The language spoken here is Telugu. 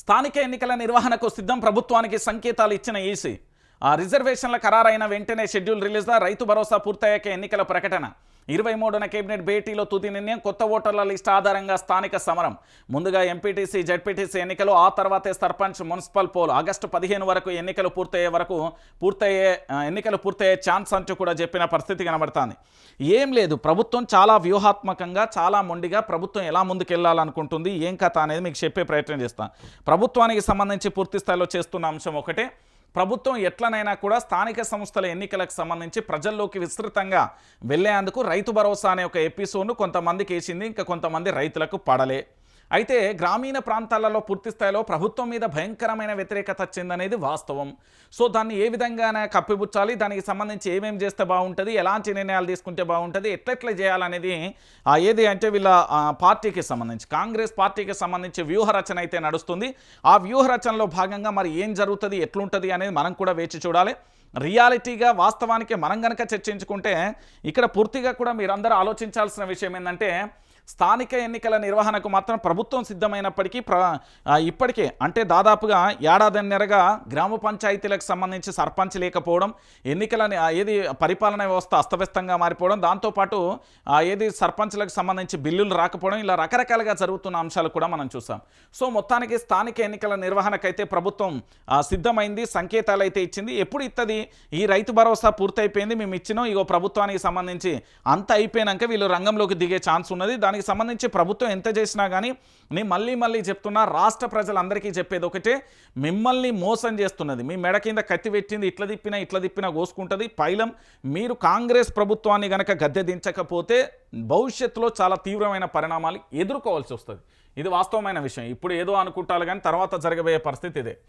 స్థానిక ఎన్నికల నిర్వహణకు సిద్ధం ప్రభుత్వానికి సంకేతాలు ఇచ్చిన ఈసీ. ఆ రిజర్వేషన్ల ఖరారైన వెంటనే షెడ్యూల్ రిలీజ్ రైతు భరోసా పూర్తయ్యాక ఎన్నికల ప్రకటన. ఇరవై మూడున కేబినెట్ భేటీలో తుది నిర్ణయం కొత్త ఓటర్ల లిస్ట్ ఆధారంగా స్థానిక సమరం. ముందుగా ఎంపీటీసీ జడ్పీటీసీ ఎన్నికలు ఆ తర్వాతే సర్పంచ్ మున్సిపల్ పోల్. ఆగస్టు పదిహేను వరకు ఎన్నికలు పూర్తయ్యే వరకు పూర్తయ్యే ఎన్నికలు పూర్తయ్యే ఛాన్స్ అంటూ కూడా చెప్పిన పరిస్థితి కనబడుతుంది. ఏం లేదు ప్రభుత్వం చాలా వ్యూహాత్మకంగా చాలా మొండిగా ప్రభుత్వం ఎలా ముందుకెళ్ళాలనుకుంటుంది ఏం కథ అనేది మీకు చెప్పే ప్రయత్నం చేస్తాను. ప్రభుత్వానికి సంబంధించి పూర్తి స్థాయిలో చేస్తున్న అంశం ఒకటే. ప్రభుత్వం ఎట్లనైనా కూడా స్థానిక సంస్థల ఎన్నికలకు సంబంధించి ప్రజల్లోకి విస్తృతంగా వెళ్ళేందుకు రైతు భరోసా అనే ఒక ఎపిసోడ్ను కొంతమందికి వేసింది ఇంకా కొంతమంది రైతులకు పడలే. అయితే గ్రామీణ ప్రాంతాలలో పూర్తి స్థాయిలో ప్రభుత్వం మీద భయంకరమైన వ్యతిరేకత వచ్చిందనేది వాస్తవం. సో దాన్ని ఏ విధంగానే కప్పిపుచ్చాలి దానికి సంబంధించి ఏమేం చేస్తే బాగుంటుంది ఎలాంటి నిర్ణయాలు తీసుకుంటే బాగుంటుంది ఎట్లెట్లా చేయాలనేది ఏది అంటే వీళ్ళ పార్టీకి సంబంధించి కాంగ్రెస్ పార్టీకి సంబంధించి వ్యూహరచన అయితే నడుస్తుంది. ఆ వ్యూహరచనలో భాగంగా మరి ఏం జరుగుతుంది ఎట్లుంటుంది అనేది మనం కూడా వేచి చూడాలి. రియాలిటీగా వాస్తవానికి మనం గనక చర్చించుకుంటే ఇక్కడ పూర్తిగా కూడా మీరందరూ ఆలోచించాల్సిన విషయం ఏంటంటే స్థానిక ఎన్నికల నిర్వహణకు మాత్రం ప్రభుత్వం సిద్ధమైనప్పటికీ ప్ర ఇప్పటికే అంటే దాదాపుగా ఏడాదిన్నరగా గ్రామ పంచాయతీలకు సంబంధించి సర్పంచ్ లేకపోవడం ఎన్నికల ఏది పరిపాలన వ్యవస్థ అస్తవ్యస్తంగా మారిపోవడం దాంతోపాటు ఏది సర్పంచ్లకు సంబంధించి బిల్లులు రాకపోవడం ఇలా రకరకాలుగా జరుగుతున్న అంశాలు కూడా మనం చూసాం. సో మొత్తానికి స్థానిక ఎన్నికల నిర్వహణకైతే ప్రభుత్వం సిద్ధమైంది సంకేతాలు అయితే ఇచ్చింది. ఎప్పుడు ఇస్తుంది ఈ రైతు భరోసా పూర్తయిపోయింది మేము ఇచ్చినాం ఇగో ప్రభుత్వానికి సంబంధించి అంత అయిపోయినాక వీళ్ళు రంగంలోకి దిగే ఛాన్స్ ఉన్నది. దానికి సంబంధించి ప్రభుత్వం ఎంత చేసినా కానీ నేను మళ్ళీ మళ్ళీ చెప్తున్నా రాష్ట్ర ప్రజలందరికీ చెప్పేది ఒకటే మిమ్మల్ని మోసం చేస్తున్నది. మీ మెడ కింద కత్తి పెట్టింది ఇట్లా తిప్పినా ఇట్లా తిప్పినా కోసుకుంటుంది పైలం. మీరు కాంగ్రెస్ ప్రభుత్వాన్ని గనక గద్దె దించకపోతే భవిష్యత్తులో చాలా తీవ్రమైన పరిణామాలు ఎదుర్కోవాల్సి వస్తుంది. ఇది వాస్తవమైన విషయం. ఇప్పుడు ఏదో అనుకుంటారు కానీ తర్వాత జరగబోయే పరిస్థితి ఇదే.